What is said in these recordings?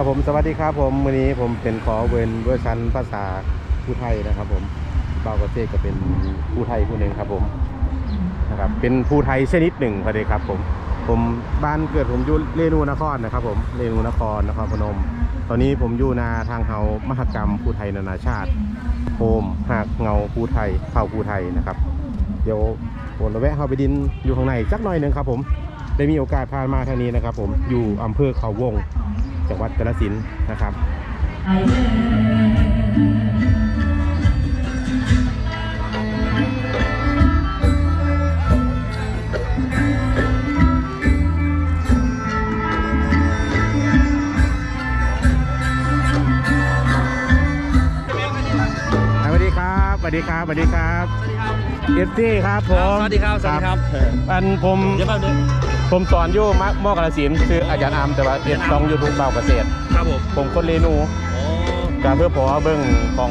ครับผมสวัสดีครับผมวันนี้ผมเป็นขอเวนเวอร์ชันภาษาผู้ไทยนะครับ ผมเบาประเทศก็เป็นผู้ไทยผู้หนึ่งครับผมนะครับเป็นผู้ไทยชนิดหนึ่งพอดีครับ ผม ผมบ้านเกิดผมอยู่เรนูนครนะครับ ผมเรนูนครนครพนม ตอนนี้ผมอยู่นาทางเฮามหกรรมผู้ไทยนานาชาติโฮมหากเงาผู้ไทยเผ่าผู้ไทยนะครับ เดี๋ยวผมจะแวะเข้าไปดินอยู่ข้างในจักหน่อยหนึ่งครับ ผมได้มีโอกาสผ่านมาทางนี้นะครับ ผมอยู่อำเภอเขาวง จังหวัดกาฬสินธุ์นะครับสวัสดีครับสวัสดีครับสวัสดีครับเอฟซีครับผมสวัสดีครับสวัสดีครับ อันผม เดี๋ยวแป๊บนึง ผมสอนอยู่มะมอกาลสินธุ์คืออาจารย์อามแต่ว่าเอ็ดช่องยูทูบเบาเกษตร ครับผมผมคนเรนูโอ้การเพื่อพอเบิ้งของ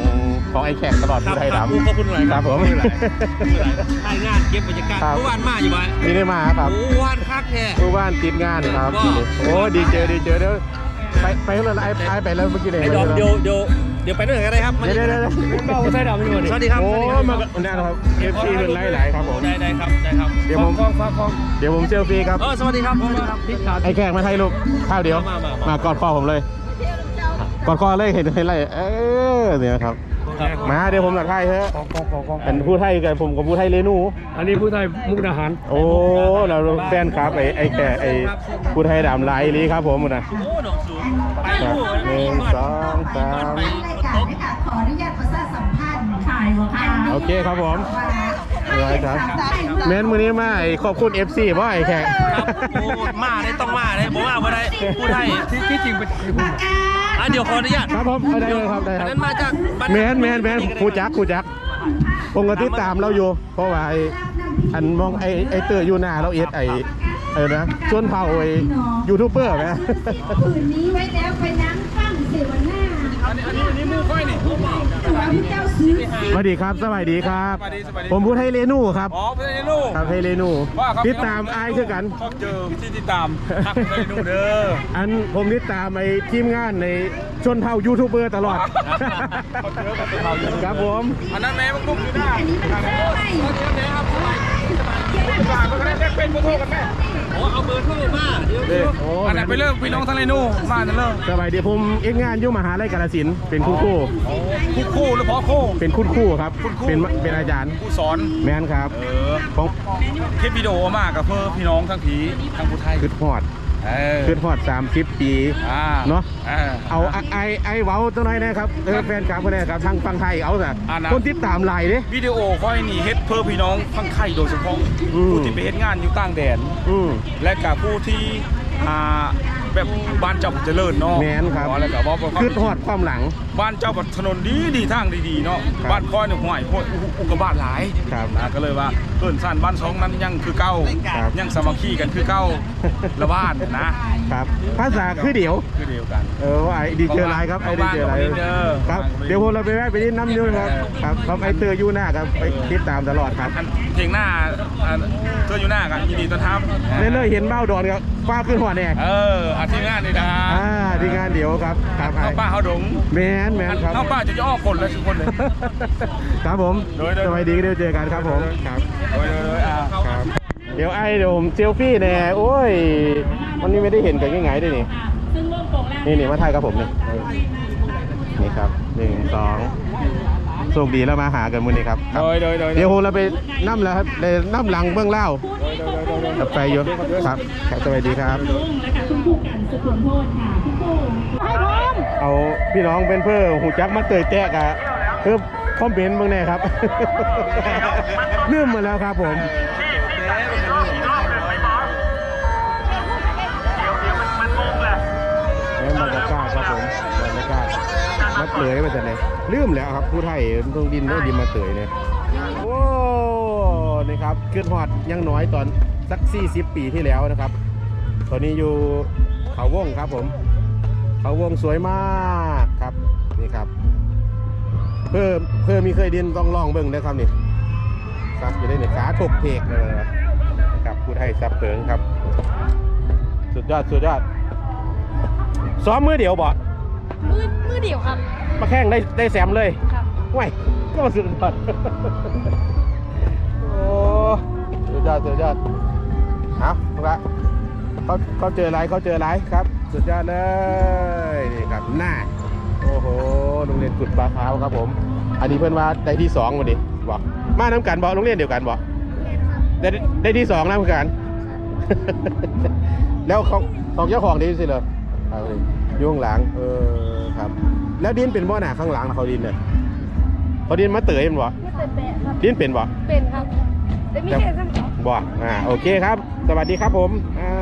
ของไอ้แขกตลอดครับผู้ไทยครับดำ ขอบคุณหลายครับผมขอบคุณหลายขอบคุณหลายถ่ายงานเก็บบรรยากาศครับ เมื่อวานมาอยู่ไหมนี่ได้มาครับโอ้วานคักแท้เมื่อวานติดงานครับ ว้าว โอ้ดีเจอดีเจอเดี๋ยวไปไปแล้วไอ้ไอ้ไปแล้วเมื่อกี้เนี่ยไอ้ดอมเดี๋ยวเดี๋ยวเดี๋ยวไปด้วยกันได้ครับเดี๋ยวเดี๋ยวเดี๋ยวเบ้าใส่ดำอยู่สวัสดีครับโอ้สวัสดีครับมากันนั่นครับเอฟซีเป็นหลายๆครับผมได้ได้ครับได้ครับเดี๋ยวผมฟ้องฟ้องฟ้องเดี๋ยวผมเซลฟี่ครับเออสวัสดีครับสวัสดีครับพี่ขาไอ้แขกมาไทยลูกข้าวเดียวมามามามากอดคอผมเลยกอดคอเลยเห็นเห็นอะไรเออเนี่ยนะครับมาเดี๋ยวผมหลักไทยเถอะของของของของเป็นผู้ไทยกันผมกับผู้ไทยเรนู อันนี้ผู้ไทยมุกดาหาร โอ้เราแฟนครับไอ้ไอ้แขกไอ้ผู้ไทยดำลายลีครับผมนะโอ้ดอกสูงไปครับอยู่หนึ่งสองสามราย การนี้ค่ะขออนุญาตประชาสัมพันธ์ขายหัวค่ะโอเคครับผมได้ครับเม้นมือนี้มาไอ้ขอบคุณ FC บ่ไอ้แขก ครับโอ้มาได้ต้องมาได้ผมว่าบ่ได้พูดให้ที่ที่จริงเป็นอะเดี๋ยวขออนุญาตครับผมเอาได้เลยครับได้คอัรันบนั้นมาจากบ้าแมนแมนแมนครูจักครูจักผมก็ติดตามเราอยู่ เพราะว่าไอ้อันมองไอ้ไอ้เตอร์อยู่หน้าเราเอ็ดไอ้เออนะชวนเผ่าไอ้ยูทูบเบอร์ไหมคืนนี้ไว้แล้วไปนั่งฟังเสวนาอันนี้อันนี้อันนี้มูค่อยนี่ตัวพี่เจ้า ซื้อสวัสดีครับสวัสดีครับผมพูดให้เรนูครับอ๋อเพื่อนลูกครับให้เรนูว่าครับติดตามไอ้คือกัน ชอบเจอที่ติดตามทักไปดูเด้ออันผมติดตามไอ้ทีมงานในชนเผ่ายูทูบเบอร์ตลอดเขาเจอกับเราอยู่ครับผม อันนั้นแม่มันกุ้งอยู่หน้า อันนี้มันใช่ไหม เป็นมาโทรกันแม่โอ้เอาเบอร์โทรมาเดี๋ยวเด้อโอ้อันไหนไปเลิกพี่น้องทะเลนู่มานั่นเลิกสบายดีผมเอ็กงานอยู่มหาลัยกาฬสินธุ์เป็นครู่คู่คู่คู่หรือพอคู่ เป็นคุณครู่ครับ คุณครู เป็นเป็นอาจารย์คู่สอน แมนครับเออ ของคลิปวิดีโอมากกับเพื่อพี่น้องทั้งผีทั้งผู้ไทย คือฮอด เออคือฮอด30 ปีอ่าเนาะอ่าเอาไอ้ไอ้ไอ้เว้าตัวน้อยนะครับเออแฟนคลับคนนี้ครับทางฟังไทยเอาซะอ่านะ คนติดตามหลายเด้ วิดีโอค่อยนี่เฮ็ดเพื่อพี่น้องทั้งไทยโดยเฉพาะอืม ผู้ที่ไปเฮ็ดงานอยู่ต่างแดน อืม และกับผู้ที่อ่า แบบบ้านเจ้าเจริญเนาะแม่นครับอ๋อแล้วก็ว่าว่าคือฮอดความหลัง บ้านเจ้าบัดถนนดีดีทางดีๆเนาะครับบ้านคอยเนี่ยห่วยโอ้ยอุอุกกาบาตหลายครับนะก็เลยว่าเอิ้นสั้นบ้านสองนั้นยังคือเก่าครับ ยังสามัคคีกันคือเก่าละบ้านนะครับ ภาษาคือเดี๋ยว คือเดียวกัน เออไอ้ดีเจอไลน์ครับไอ้ดีเจอไลน์เข้าบ้านเข้าบ้านเด้อครับเดี๋ยวผมเราไปแวะไปนี่น้ำนิ้วครับครับครับไอ้เตอร์ยูหน้าครับไปติดตามตลอดครับ อันเพลงหน้าอันเธออยู่หน้ากันยินดีต้อนรับ เรื่อยๆเห็นเบ้าดอนครับฟ้าขึ้นหัวแน่ เอออาทีมงานนี่นะอ่าที่งานเดี๋ยวครับครับเข้าป้าเขาดงแมนแมนครับเข้าป้าจะย่อคนเลยทุกคนเลยครับผมโดยโดยสวัสดีก็เดี๋ยวเจอกันครับผมครับโดยโดยโดยอ่าครับเดี๋ยวไอ้เดี๋ยวผมเซลฟี่แน่โอ้ยวันนี้ไม่ได้เห็นกันง่ายๆด้วยนี่นี่นี่มาถ่ายกับผมนี่นี่ครับหนึ่งสองโช คดีแล้วมาหากันมื้อนี้ครับครับ โดยโดยโดยเดี๋ยวผมเราไปนั่มแล้วครับในนั่มหลังเบื้องเล่าครับไปอยศครับครับสวัสดีครับเอาพี่น้องเป็นเพื่อหูจักมาเตยแตกอะเพื่อคอมเมนต์เบ้างแน่ครับ ลืมหมาแล้วครับผมแล้ มาเตยมาจากไหนลืมแล้วครับผู้ไทยต้องดินต้องดินมาเตยเนี่ยโอ้นี่ครับขึ้นฮอดยังน้อยตอนสัก 40 ปีที่แล้วนะครับ ตอนนี้อยู่เขาวงครับผม เขาวงสวยมากครับนี่ครับ เพิ่มเพิ่มมีเคยดินต้องลองเบิ่งได้อครับนี่ครับอยู่ได้ในขาถกเทกเลยนะครับพูดให้ซับเพิงครับ สุดยอดสุดยอดซ้อมมือเดียวบ่ มือมือเดียวครับ มาแข่งได้ได้แซมเลยครับห่วยก็มาสุดยอดโอ้สุดยอดสุดยอดเอาละเขาเขาเจออะไรเขาเจออะไรครับ สุดยอดเลยนี่ครับหน้าโอ้โหโรงเรียนกุดปลาขาวครับผม อันนี้เพื่อนว่าได้ที่สองวันนี้บอกมาน้ำกันบอกโรงเรียนเดียวกันบอกได้ได้ที่สองนะเหมือนกัน แล้วของของเจ้าของดีสิเลย เอาเลยอยุ่ข้างหลัง เออครับ แล้วดินเป็นบ่หนาข้างหลังนะเขาดินเนี่ยเขาดินมาเตยมันบ่ไม่เป็นแปะครับดินเป็นบ่เป็นครับแต่มีแค่ซ้ำสองบ่อ่าโอเคครับ สวัสดีครับผมอ่า